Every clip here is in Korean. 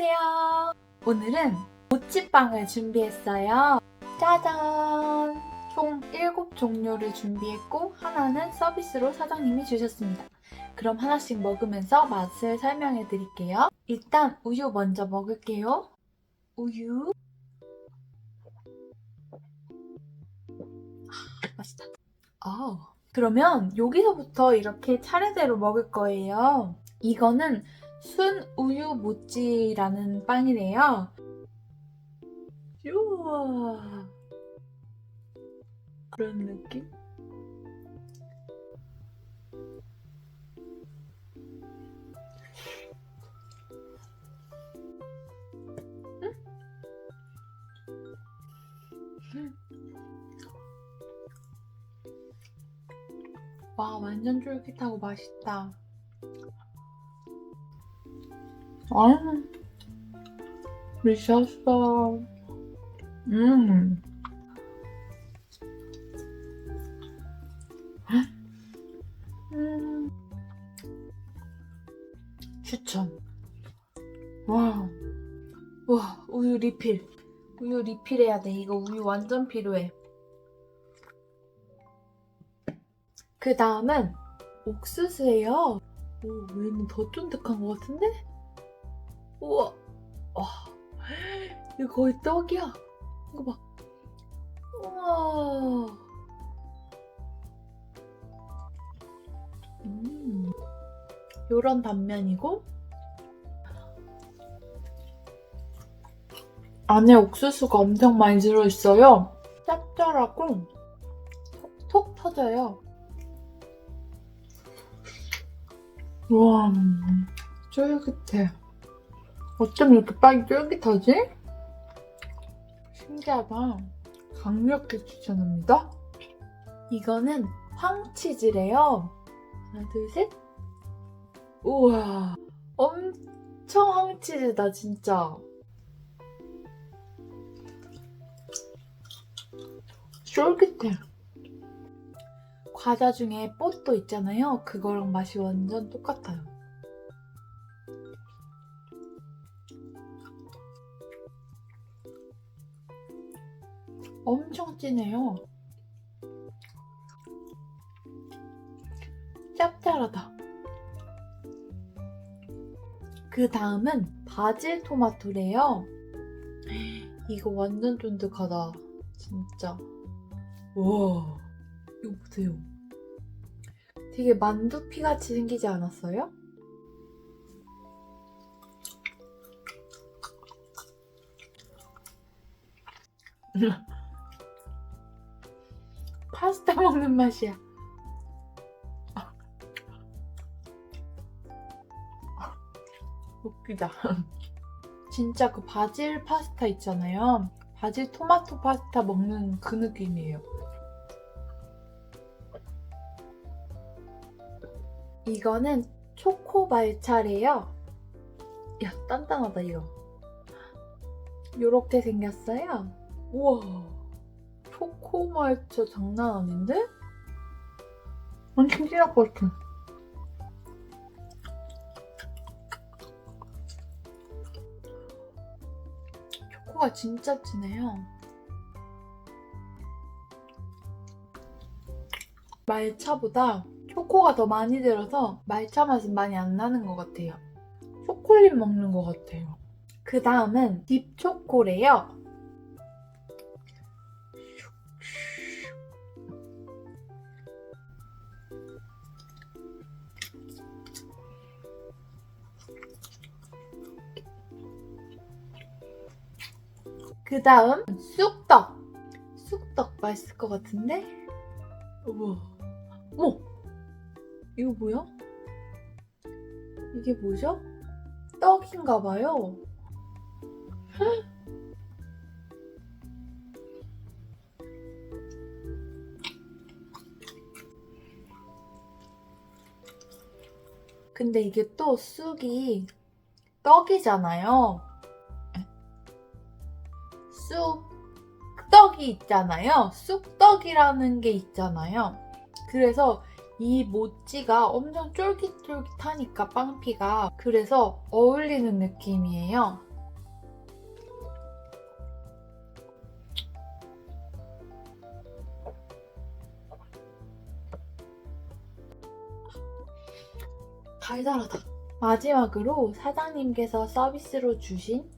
안녕하세요. 오늘은 모찌빵을 준비했어요. 짜잔! 총 7종류를 준비했고 하나는 서비스로 사장님이 주셨습니다. 그럼 하나씩 먹으면서 맛을 설명해 드릴게요. 일단 우유 먼저 먹을게요. 우유. 아, 맛있다. 아, 그러면 여기서부터 이렇게 차례대로 먹을 거예요. 이거는 순 우유 모찌라는 빵이래요. 우와. 그런 느낌? 와, 완전 쫄깃하고 맛있다. 아, 미쳤어. 음. 음. 추천. 와. 와, 우유 리필. 우유 리필해야 돼. 이거 우유 완전 필요해. 그 다음은 옥수수예요. 오, 얘는 더 쫀득한 것 같은데? 우와. 와. 이거 거의 떡이야. 이거 봐. 우와. 음. 요런 단면이고 안에 옥수수가 엄청 많이 들어있어요. 짭짤하고 톡, 톡 터져요. 우와, 쫄깃해. 어쩜 이렇게 빵이 쫄깃하지? 신기하다. 강력히 추천합니다. 이거는 황치즈래요. 하나, 둘, 셋. 우와, 엄청 황치즈다, 진짜. 쫄깃해. 과자 중에 뽀또 있잖아요. 그거랑 맛이 완전 똑같아요. 엄청 진해요. 짭짤하다. 그 다음은 바질 토마토래요. 이거 완전 쫀득하다. 진짜. 우와. 이거 보세요. 되게 만두피 같이 생기지 않았어요? 파스타 먹는 맛이야. 웃기다. 진짜 그 바질 파스타 있잖아요. 바질 토마토 파스타 먹는 그 느낌이에요. 이거는 초코 말차래요. 야, 단단하다, 이거. 요렇게 생겼어요. 우와. 초코 말차 장난 아닌데? 완전 찐할 것 같아. 초코가 진짜 진해요. 말차보다 초코가 더 많이 들어서 말차 맛은 많이 안 나는 것 같아요. 초콜릿 먹는 것 같아요. 그 다음은 딥초코래요. 그 다음 쑥떡. 쑥떡 맛있을 것 같은데? 우와. 어머! 이거 뭐야? 이게 뭐죠? 떡인가 봐요. 근데 이게 또 쑥이 떡이잖아요. 쑥떡이 있잖아요. 쑥떡이라는 게 있잖아요. 그래서 이 모찌가 엄청 쫄깃쫄깃하니까 빵피가 그래서 어울리는 느낌이에요. 달달하다. 마지막으로 사장님께서 서비스로 주신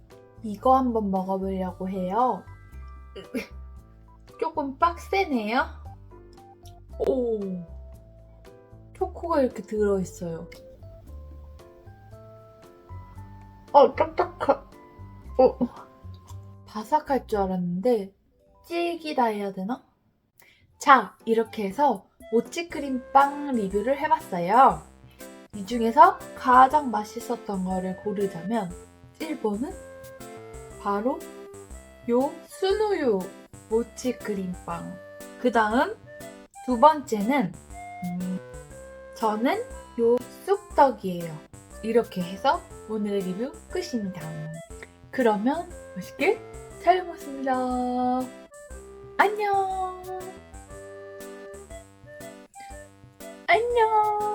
이거 한번 먹어보려고 해요. 조금 빡세네요. 오, 초코가 이렇게 들어있어요. 어, 딱딱하. 어, 바삭할 줄 알았는데 질기다 해야 되나? 자, 이렇게 해서 모찌크림빵 리뷰를 해봤어요. 이 중에서 가장 맛있었던 거를 고르자면 1번은 바로 요 순우유 모찌크림빵. 그 다음 두 번째는 음, 저는 요 쑥떡이에요. 이렇게 해서 오늘의 리뷰 끝입니다. 그러면 맛있게 잘 먹었습니다. 안녕. 안녕.